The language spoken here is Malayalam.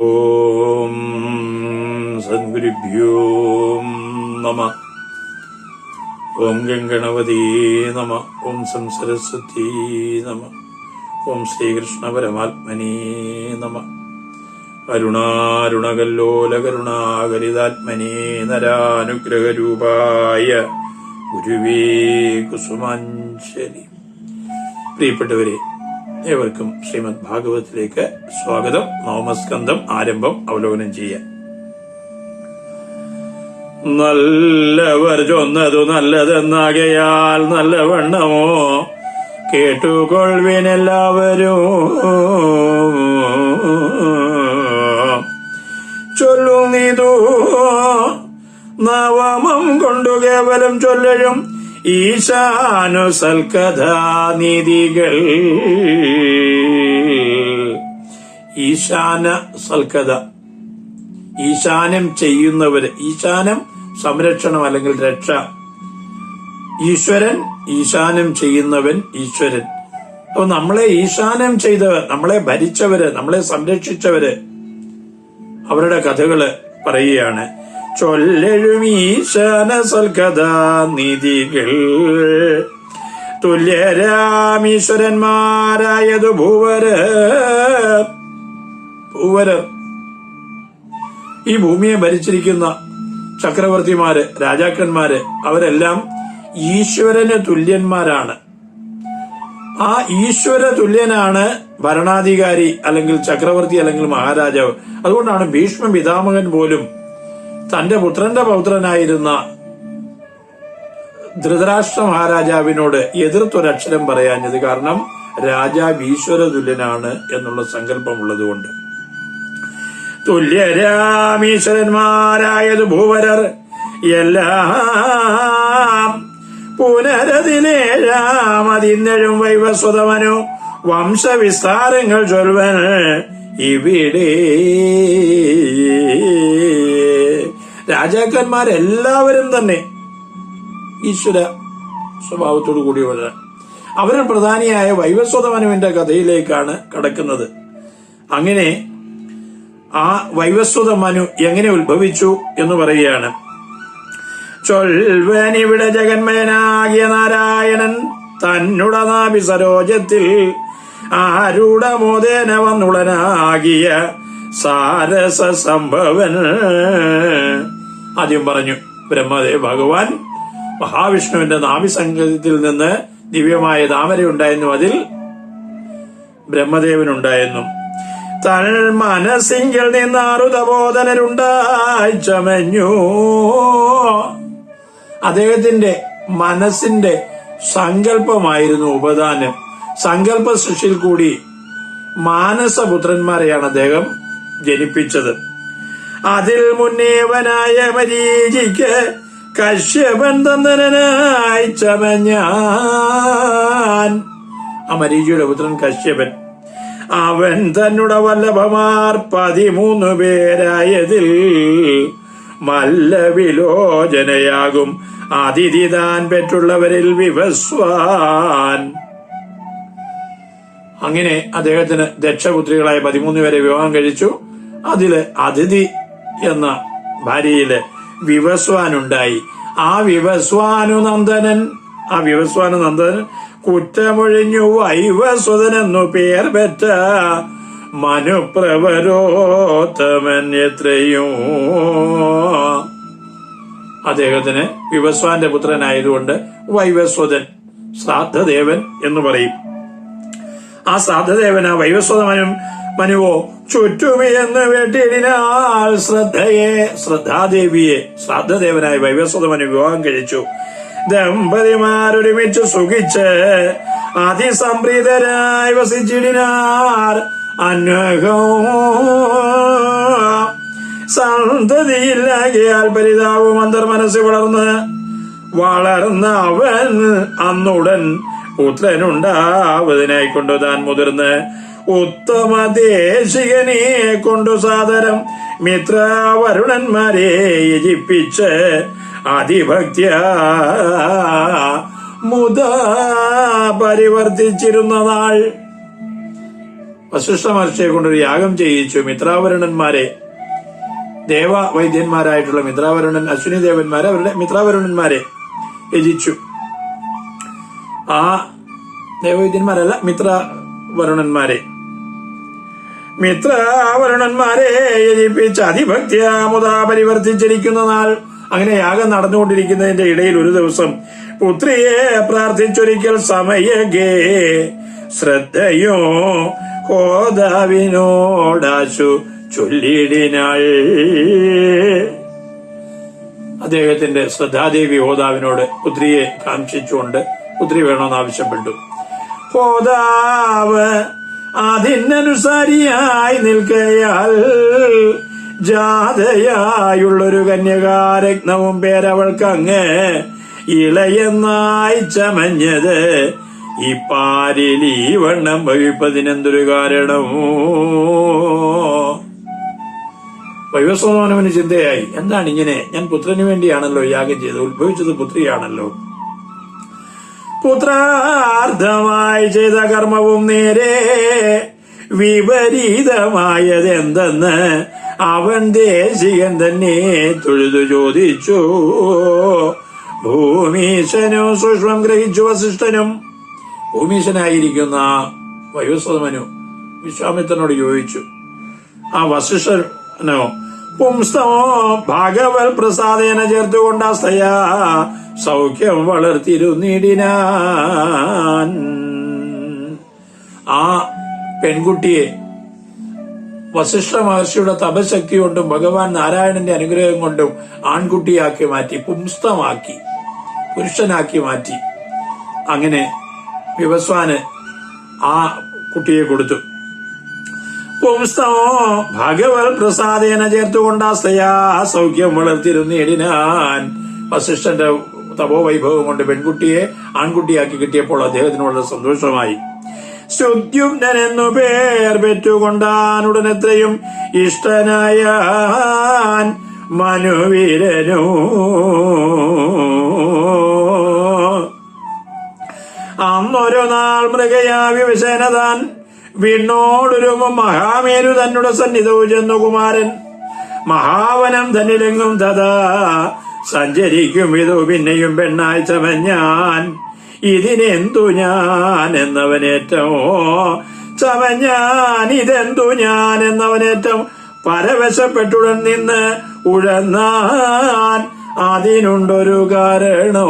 ഓം സദ്ഗുരുഭ്യോ നമ. ഓം ഗംഗണവതീ നമ. ഓം സം നമ. ഓം ശ്രീകൃഷ്ണ പരമാത്മനേ നമ. അരുണാരുണകല്ലോലകരുണാകരിതാത്മനേ നരാനുഗ്രഹരൂപായ ഗുരുവേ കുസുമാഞ്ജലി. പ്രിയപ്പെട്ടവരെ ഏവർക്കും ശ്രീമദ് ഭാഗവതത്തിലേക്ക് സ്വാഗതം. നവമസ്കന്ധം ആരംഭം അവലോകനം ചെയ്യാം നല്ലവർ ചൊന്നതു നല്ലതെന്നാകയാൽ നല്ലവണ്ണമോ കേട്ടുകൊള്ളിനെല്ലാവരും ചൊല്ലും നീതു നവമം കൊണ്ടു കേവലം ചൊല്ലഴും ഈശാനു സൽക്കഥാനിധികൾ ഈശാന സൽക്കഥ. ഈശാനം ചെയ്യുന്നവര് ഈശാനം സംരക്ഷണം അല്ലെങ്കിൽ രക്ഷ. ഈശ്വരൻ ഈശാനം ചെയ്യുന്നവൻ ഈശ്വരൻ. അപ്പൊ നമ്മളെ ഈശാനം ചെയ്തവർ നമ്മളെ ഭരിച്ചവര് നമ്മളെ സംരക്ഷിച്ചവര് അവരുടെ കഥകൾ പറയുകയാണ്. ചൊല്ലെഴും സൽകഥാനിധികൾ തുല്യരാമീശ്വരന്മാരായതു ഭൂവര ഈ ഭൂമിയെ ഭരിച്ചിരിക്കുന്ന ചക്രവർത്തിമാര് രാജാക്കന്മാര് അവരെല്ലാം ഈശ്വരന് തുല്യന്മാരാണ്. ആ ഈശ്വര തുല്യനാണ് ഭരണാധികാരി അല്ലെങ്കിൽ ചക്രവർത്തി അല്ലെങ്കിൽ മഹാരാജാവ്. അതുകൊണ്ടാണ് ഭീഷ്മ പിതാമകൻ പോലും തന്റെ പുത്രന്റെ പൗത്രനായിരുന്ന ധൃതരാഷ്ട്ര മഹാരാജാവിനോട് എതിർത്തൊരക്ഷരം പറയാഞ്ഞത് കാരണം രാജാവ് ഈശ്വര തുല്യനാണ് എന്നുള്ള സങ്കല്പമുള്ളതുകൊണ്ട് തുല്യരാമീശ്വരന്മാരായത് ഭൂവരർ എല്ലാം പുനരതിലേഴാമതിന്നഴും വൈവസ്വതമനോ വംശവിസ്താരങ്ങൾ ചൊൽവന് ഇവിടെ. രാജാക്കന്മാരെല്ലാവരും തന്നെ ഈശ്വര സ്വഭാവത്തോടു കൂടിയവരാണ് അവരിൽ പ്രധാനിയായ വൈവസ്വതമനുവിന്റെ കഥയിലേക്കാണ് കടക്കുന്നത്. അങ്ങനെ ആ വൈവസ്വത മനു എങ്ങനെ ഉത്ഭവിച്ചു എന്ന് പറയുകയാണ്. ചൊൽവനിവിടെ ജഗന്മയനാകിയ നാരായണൻ തന്നുടനാഭി സരോജത്തിൽ ആരുടമോദേന വന്നുടനാകിയ സാരസ സംഭവൻ. ആദ്യം പറഞ്ഞു ബ്രഹ്മദേവ് ഭഗവാൻ മഹാവിഷ്ണുവിന്റെ നാഭിസംഗത്തിൽ നിന്ന് ദിവ്യമായ താമര ഉണ്ടായിരുന്നു അതിൽ. ബ്രഹ്മദേവനുണ്ടായിരുന്നു. തൻ നിന്ന് അറുതബോധനരുണ്ടായി ചമഞ്ഞു. അദ്ദേഹത്തിന്റെ മനസ്സിന്റെ സങ്കല്പമായിരുന്നു ഉപദാനം. സങ്കല്പ സൃഷ്ടിയിൽ കൂടി മാനസപുത്രന്മാരെയാണ് അദ്ദേഹം ജനിപ്പിച്ചത്. അതിൽ മുന്നേവനായ മരീചിക്ക് കശ്യപൻ തന്നനായി ചമഞ്ഞാൻ. ആ മരീചിയുടെ പുത്രൻ കശ്യപൻ. അവൻ തന്നുടെ വല്ലഭമാർ പതിമൂന്ന് പേരായതിൽ മല്ലവിലോചനയാകും. അതിഥി താൻ പെറ്റുള്ളവരിൽ വിവസ്വാൻ. അങ്ങനെ അദ്ദേഹത്തിന് ദക്ഷപുത്രികളായ പതിമൂന്ന് പേരെ വിവാഹം കഴിച്ചു. അതിൽ അതിഥി എന്ന ഭാര്യയിൽ വിവസ്വാനുണ്ടായി. ആ വിവസ്വാനുനന്ദനൻ ആ വിവസ്വാനുനന്ദനൻ കുറ്റമൊഴിഞ്ഞു വൈവസ്വതനെന്നു പേർ പെറ്റ മനുപ്രവരോത്തമൻ എത്രയോ. അദ്ദേഹത്തിന് വിവസ്വാന്റെ പുത്രനായതുകൊണ്ട് വൈവസ്വതൻ ശ്രാദ്ധദേവൻ എന്ന് പറയും. ആ ശ്രാദ്ധദേവൻ ആ വൈവസ്വത മനു മനുവോ ചുറ്റുമിയെന്ന് വെട്ടിടിനാൽ ശ്രദ്ധയെ ശ്രദ്ധാദേവിയെ ശ്രാദ്ധദേവനായ വൈവസ്വത മനു വിവാഹം കഴിച്ചു. ദമ്പതിമാരൊരുമിച്ച് സുഖിച്ച് അതിസംപ്രീതരായി വസിച്ചിടിനാർ സന്തതിയില്ലാകിയാൽ പരിതാവും അന്തർമനസ് വളർന്ന് വളർന്ന അവൻ അന്നുടൻ പുത്രനുണ്ടാവതിനായിക്കൊണ്ടു താൻ മുതിർന്ന് ഉത്തമ ദേശികനെ കൊണ്ടു സാദരം. മിത്രവരുണന്മാരെ യജിപ്പിച്ച് അതിഭക്തിയ മുത പരിവർത്തിച്ചിരുന്ന നാൾ. വശിഷ്ഠ മഹർഷിയെ കൊണ്ടൊരു യാഗം ചെയ്യിച്ചു മിത്രാവരുണന്മാരെ. ദേവ വൈദ്യന്മാരായിട്ടുള്ള മിത്രാവരുണൻ അശ്വിനി ദേവന്മാരെ അവരുടെ മിത്രാവരുണന്മാരെ യജിച്ചു. ആ ദേവവൈദ്യന്മാരല്ല മിത്രവരുണന്മാരെ. മിത്രവരുണന്മാരെ യജിപ്പിച്ച് ആമുദാ പരിവർത്തിച്ചിരിക്കുന്ന നാൾ. അങ്ങനെ യാഗം നടന്നുകൊണ്ടിരിക്കുന്നതിന്റെ ഇടയിൽ ഒരു ദിവസം പുത്രിയെ പ്രാർത്ഥിച്ചൊരിക്കൽ സമയഗേ ശ്രദ്ധയോ ഹോദാവിനോടാശു ചൊല്ലിടിനാൾ. അദ്ദേഹത്തിന്റെ ശ്രദ്ധാദേവി ഹോദാവിനോട് പുത്രിയെ കാംക്ഷിച്ചുകൊണ്ട് പുത്രി വേണമെന്ന് ആവശ്യപ്പെട്ടു. ഹോദാവ് അതിനനുസാരിയായി നിൽക്കയാൽ ജാതയായുള്ളൊരു കന്യകാരത്നവും പേരവൾക്ക് അങ്ങ് ഇളയെന്നായി ചമഞ്ഞത് ഈ പാരിൽ ഈ വണ്ണം ഭവിപ്പതിനെന്തൊരു കാരണമോ ചിന്തയായി. എന്താണ് ഇങ്ങനെ? ഞാൻ പുത്രന് വേണ്ടിയാണല്ലോ യാഗം ചെയ്തത്. ഉത്ഭവിച്ചത് പുത്രിയാണല്ലോ. പുത്രാർത്ഥമായി ചെയ്ത കർമ്മവും നേരെ വിപരീതമായതെന്തെന്ന് അവൻ ദേശികൻ തന്നെ തൊഴുതു ചോദിച്ചു. ഭൂമീശനും സൂക്ഷ്മം ഗ്രഹിച്ചു വസിഷ്ഠനും. ഭൂമീശനായിരിക്കുന്ന വയോസ്വതമനു വിശ്വാമിത്രനോട് ചോദിച്ചു. ആ വസിഷ്ഠനോ പുംസ്തമോ ഭാഗവൽ പ്രസാദേന ചേർത്തുകൊണ്ട അസ്തയാ സൗഖ്യം വളർത്തിരുന്നിടിനാൻ ആ പെൺകുട്ടിയെ വസിഷ്ഠ മഹർഷിയുടെ തപശക്തി കൊണ്ടും ഭഗവാൻ നാരായണന്റെ അനുഗ്രഹം കൊണ്ടും ആൺകുട്ടിയാക്കി മാറ്റി പുംസ്തമാക്കി പുരുഷനാക്കി മാറ്റി. അങ്ങനെ വിവസ്വാന് ആ കുട്ടിയെ കൊടുത്തു. പുംസ്തമോ ഭഗവത് പ്രസാദേന ചേർത്തുകൊണ്ടാസ്തയാ സൗഖ്യം വളർത്തിരുന്നിടിനാൻ വസിഷ്ഠന്റെ തപോവൈഭവം കൊണ്ട് പെൺകുട്ടിയെ ആൺകുട്ടിയാക്കി കിട്ടിയപ്പോൾ അദ്ദേഹത്തിന് വളരെ സന്തോഷമായി. ശുദ്യുമ്നൻ എന്നു പേർ പെറ്റുകൊണ്ടാൻ ഉടനെത്രയും ഇഷ്ടനായ മനുവീരനോ. അന്നൊരു നാൾ മൃഗയാ വിവശേന വിണ്ണോടൊരു മഹാമേരു തന്നുടെ സന്നിധവും ചെന്നു കുമാരൻ. മഹാവനം തന്നിലെങ്ങും തഥാ സഞ്ചരിക്കും ഇതു പിന്നെയും പെണ്ണായി ചമഞ്ഞാൻ. ഇതിനെന്തു ഞാൻ എന്നവനേറ്റമോ? ചമഞ്ഞാൻ ഇതെന്തു ഞാൻ എന്നവനേറ്റം? പരവശപ്പെട്ടുടൻ നിന്ന് ഉഴന്നാൻ. അതിനുണ്ടൊരു കാരണോ